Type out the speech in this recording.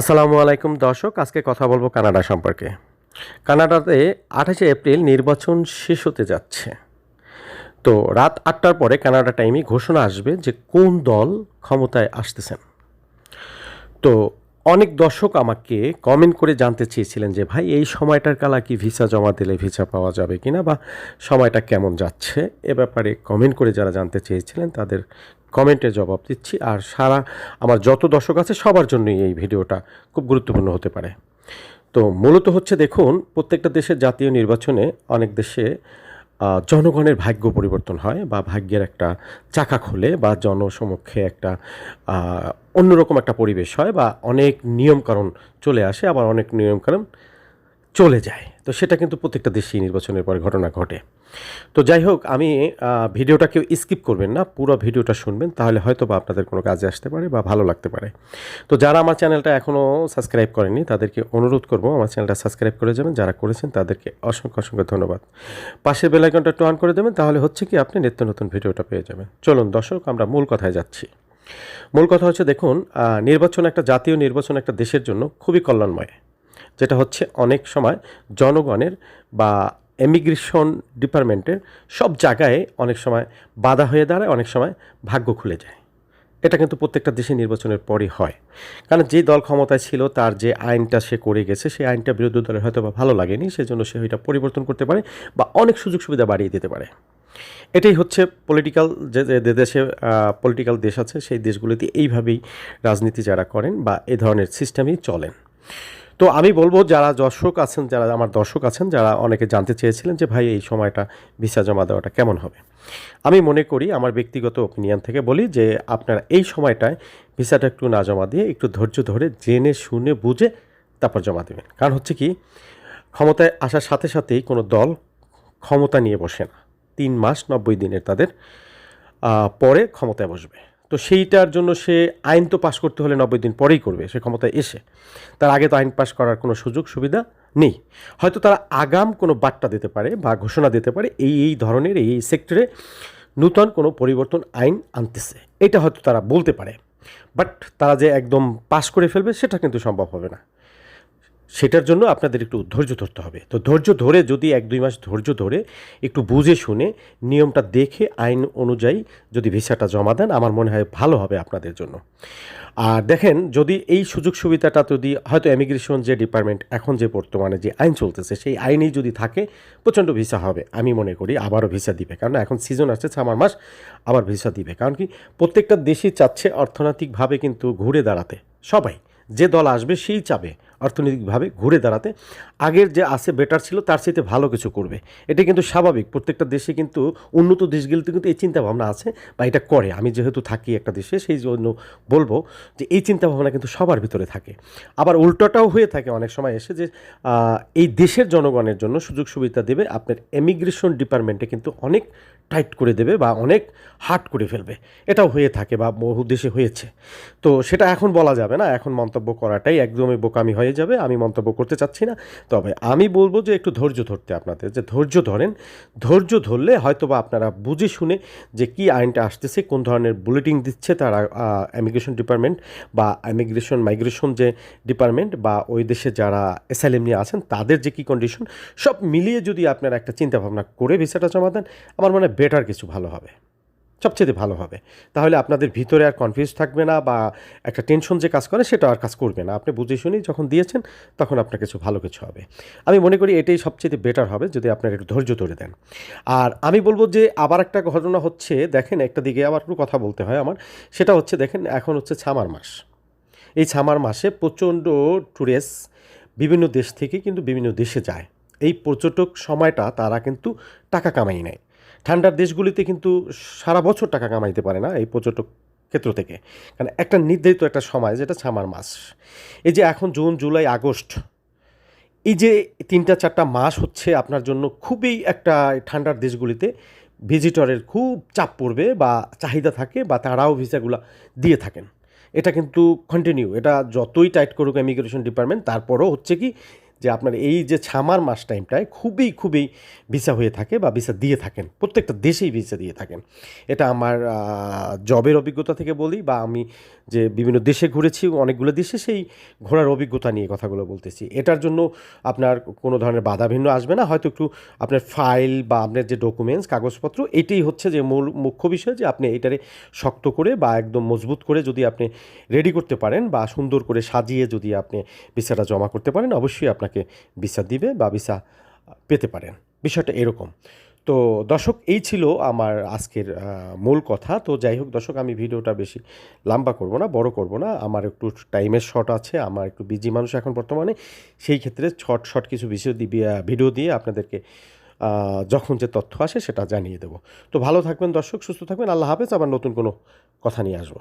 আসসালামু আলাইকুম দর্শক, আজকে কথা বলব কানাডা সম্পর্কে। কানাডাতে আঠাশে এপ্রিল নির্বাচন শেষ হতে যাচ্ছে। তো রাত আটটার পরে কানাডা টাইমে ঘোষণা আসবে যে কোন দল ক্ষমতায় আসতেছেন। তো অনেক দর্শক আমাকে কমেন্ট করে জানতে চেয়েছিলেন যে, ভাই, এই সময়টার কালা কি ভিসা জমা দিলে ভিসা পাওয়া যাবে কিনা বা সময়টা কেমন যাচ্ছে? এ ব্যাপারে কমেন্ট করে যারা জানতে চেয়েছিলেন তাদের কমেন্টে জবাব দিচ্ছি। আর সারা, আমার যত দর্শক আছে, সবার জন্যই এই ভিডিওটা খুব গুরুত্বপূর্ণ হতে পারে। তো মূলত হচ্ছে, দেখুন, প্রত্যেকটা দেশের জাতীয় নির্বাচনে অনেক দেশে জনগণের ভাগ্য পরিবর্তন হয় বা ভাগ্যের একটা চাকা খোলে বা জনসমক্ষে একটা অন্যরকম একটা পরিবেশ হয় বা অনেক নিয়মকানুন চলে আসে। আবার অনেক নিয়মকানুন চলে যায়। তো সেটা কিন্তু প্রত্যেকটা দেশেই নির্বাচনের পরে ঘটনা ঘটে। তো যাই হোক, আমি ভিডিওটা কেউ স্কিপ করবেন না, পুরো ভিডিওটা শুনবেন, তাহলে হয়তো বা আপনাদের কোনো কাজে আসতে পারে বা ভালো লাগতে পারে। তো যারা আমার চ্যানেলটা এখনও সাবস্ক্রাইব করেনি তাদেরকে অনুরোধ করব আমার চ্যানেলটা সাবস্ক্রাইব করে যাবেন, যারা করেছেন তাদেরকে অসংখ্য অসংখ্য ধন্যবাদ। পাশের বেলাইকনটা অন করে দেবেন, তাহলে হচ্ছে কি আপনি নিত্য নতুন ভিডিওটা পেয়ে যাবেন। চলুন দর্শক, আমরা মূল কথায় যাচ্ছি। মূল কথা হচ্ছে, দেখুন নির্বাচন একটা জাতীয় নির্বাচন একটা দেশের জন্য খুবই কল্যাণময়। যেটা হচ্ছে অনেক সময় জনগণের বা এমিগ্রেশন ডিপার্টমেন্টের সব জায়গায় অনেক সময় বাধা হয়ে দাঁড়ায়, অনেক সময় ভাগ্য খুলে যায়। এটা কিন্তু প্রত্যেকটা দেশে নির্বাচনের পরই হয়। কারণ যে দল ক্ষমতায় ছিল, তার যে আইনটা সে করে গেছে, সেই আইনটা বিরোধী দলের হয়তো বা ভালো লাগেনি, সেজন্য সে ওইটা পরিবর্তন করতে পারে বা অনেক সুযোগ সুবিধা বাড়িয়ে দিতে পারে। এটাই হচ্ছে পলিটিক্যাল যে দেশে পলিটিক্যাল দেশ আছে, সেই দেশগুলিতে এইভাবেই রাজনীতি যারা করেন বা এই ধরনের সিস্টেমেই চলেন। তো আমি বলব, যারা দর্শক আছেন, যারা আমার দর্শক আছেন, যারা অনেকে জানতে চেয়েছিলেন যে, ভাই, এই সময়টা ভিসা জমা দেওয়াটা কেমন হবে? আমি মনে করি, আমার ব্যক্তিগত ওপিনিয়ন থেকে বলি যে, আপনারা এই সময়টায় ভিসাটা একটু না জমা দিয়ে, একটু ধৈর্য ধরে জেনে, শুনে, বুঝে তারপর জমা দেবেন। কারণ হচ্ছে কি, ক্ষমতায় আসার সাথে সাথেই কোনো দল ক্ষমতা নিয়ে বসে না। তিন মাস নব্বই দিনের তাদের পরে ক্ষমতায় বসবে। তো সেইটার জন্য সে আইন তো পাশ করতে হলে নব্বই দিন পরেই করবে, সে ক্ষমতায় এসে। তার আগে তো আইন পাশ করার কোনো সুযোগ, সুবিধা নেই। হয়তো তারা আগাম কোনো বার্তা দিতে পারে বা ঘোষণা দিতে পারে, এই এই ধরনের, এই সেক্টরে নূতন কোনো পরিবর্তন আইন আনতেছে। এটা হয়তো তারা বলতে পারে। বাট তারা যে একদম পাশ করে ফেলবে, সেটা কিন্তু সম্ভব হবে না। সেটার জন্য আপনাদের একটু ধৈর্য ধরতে হবে। তো ধৈর্য ধরে, যদি এক দুই মাস ধৈর্য ধরে একটু বুঝে শুনে নিয়মটা দেখে, আইন অনুযায়ী যদি ভিসাটা জমা দেন, আমার মনে হয় ভালো হবে আপনাদের জন্য। আর দেখেন, যদি এই সুযোগ সুবিধাটা যদি, হয়তো ইমিগ্রেশন যে ডিপার্টমেন্ট এখন যে বর্তমানে যে আইন চলতেছে, সেই আইনেই যদি থাকে, প্রচণ্ড ভিসা হবে। আমি মনে করি আবারও ভিসা দিবে। কারণ এখন সিজন আসছে ছামার মাস, আবার ভিসা দিবে। কারণ কি, প্রত্যেকটা দেশই চাচ্ছে অর্থনৈতিকভাবে কিন্তু ঘুরে দাঁড়াতে। সবাই, যে দল আসবে, সেই চাবে। অর্থনৈতিকভাবে ঘুরে দাঁড়াতে, আগের যে আছে বেটার ছিল, তার সাথে ভালো কিছু করবে। এটা কিন্তু স্বাভাবিক। প্রত্যেকটা দেশে কিন্তু উন্নত দেশগুলিতে কিন্তু এই চিন্তাভাবনা আছে বা এটা করে। আমি যেহেতু থাকি একটা দেশে, সেই জন্য বলব যে এই চিন্তাভাবনা কিন্তু সবার ভিতরে থাকে। আবার উল্টোটাও হয়ে থাকে অনেক সময় এসে যে এই দেশের জনগণের জন্য সুযোগ সুবিধা দেবে। আপনার এমিগ্রেশন ডিপার্টমেন্টে কিন্তু অনেক টাইট করে দেবে বা অনেক হার্ড করে ফেলবে। এটাও হয়ে থাকে বা বহু দেশে হয়েছে। তো সেটা এখন বলা যাবে না। এখন মন্তব্য করাটাই একদমই বোকামি হয়ে যাবে। আমি মন্তব্য করতে চাচ্ছি না। তবে আমি বলব যে একটু ধৈর্য ধরতে আপনাদের, যে ধৈর্য ধরেন। ধৈর্য ধরলে হয়তো বা আপনারা বুঝে শুনে যে কি আইনটা আসতেছে, কোন ধরনের বুলেটিং দিচ্ছে তারা ইমিগ্রেশন ডিপার্টমেন্ট বা ইমিগ্রেশন মাইগ্রেশন যে ডিপার্টমেন্ট বা ওই দেশে যারা এসআইএম নিয়ে আছেন, তাদের যে কী কন্ডিশন সব মিলিয়ে যদি আপনারা একটা চিন্তাভাবনা করে ভিসাটা জমা দেন, আমার মনে বেটার কিছু ভালো হবে। সবচেয়ে ভালো হবে। তাহলে আপনাদের ভিতরে আর কনফিউজ থাকবে না বা একটা টেনশন যে কাজ করে সেটা আর কাজ করবে না। আপনি বুঝে শুনেই যখন দিয়েছেন, তখন আপনার কিছু ভালো কিছু হবে। আমি মনে করি এটাই সবচেয়ে বেটার হবে যদি আপনার একটু ধৈর্য ধরে দেন। আর আমি বলব যে আবার একটা ঘটনা হচ্ছে, দেখেন একটা দিকে আবার একটু কথা বলতে হয় আমার, সেটা হচ্ছে দেখেন এখন হচ্ছে ছামার মাস। এই ছামার মাসে প্রচণ্ড ট্যুরিস্ট বিভিন্ন দেশ থেকে কিন্তু বিভিন্ন দেশে যায়। এই পর্যটক সময়টা তারা কিন্তু টাকা কামাই নেয়। ঠান্ডার দেশগুলিতে কিন্তু সারা বছর টাকা কামাইতে পারে না এই পর্যটক ক্ষেত্র থেকে। কারণ একটা নির্ধারিত একটা সময়, যেটা সামার মাস। এই যে এখন জুন, জুলাই, আগস্ট, এই যে তিনটা, চারটা মাস হচ্ছে আপনার জন্য খুবই একটা ঠান্ডার দেশগুলিতে ভিজিটরের খুব চাপ পড়বে বা চাহিদা থাকে বা তারাও ভিসাগুলো দিয়ে থাকেন। এটা কিন্তু কন্টিনিউ এটা যতই টাইট করুক ইমিগ্রেশন ডিপার্টমেন্ট তারপরও হচ্ছে কি যে আপনার এই যে ছামার মাস টাইমটায় খুবই খুবই ভিসা হয়ে থাকে বা ভিসা দিয়ে থাকেন। প্রত্যেকটা দেশেই ভিসা দিয়ে থাকেন। এটা আমার জবের অভিজ্ঞতা থেকে বলি বা আমি যে বিভিন্ন দেশে ঘুরেছি, অনেকগুলো দেশে সেই ঘোরার অভিজ্ঞতা নিয়ে কথাগুলো বলতেছি। এটার জন্য আপনার কোনো ধরনের বাধা ভিন্ন আসবে না। হয়তো একটু আপনার ফাইল বা আপনার যে ডকুমেন্টস, কাগজপত্র, এটাই হচ্ছে যে মূল মুখ্য বিষয় যে আপনি এটারে শক্ত করে বা একদম মজবুত করে যদি আপনি রেডি করতে পারেন বা সুন্দর করে সাজিয়ে যদি আপনি ভিসাটা জমা করতে পারেন, অবশ্যই আপনাকে ভিসা দিবে বা ভিসা পেতে পারেন। বিষয়টা এরকম। তো দর্শক, এই ছিল আমার আজকের মূল কথা। তো যাই হোক দর্শক, আমি ভিডিওটা বেশি লম্বা করব না, বড় করব না। আমার একটু টাইমের শর্ট আছে, আমার একটু বিজি মানুষ এখন বর্তমানে। সেই ক্ষেত্রে শর্ট শর্ট কিছু বিষয় ভিডিও দিয়ে আপনাদেরকে যখন যে তথ্য আসে সেটা জানিয়ে দেবো। তো ভালো থাকবেন দর্শক, সুস্থ থাকবেন। আল্লাহ হাফেজ। আবার নতুন কোনো কথা নিয়ে আসব।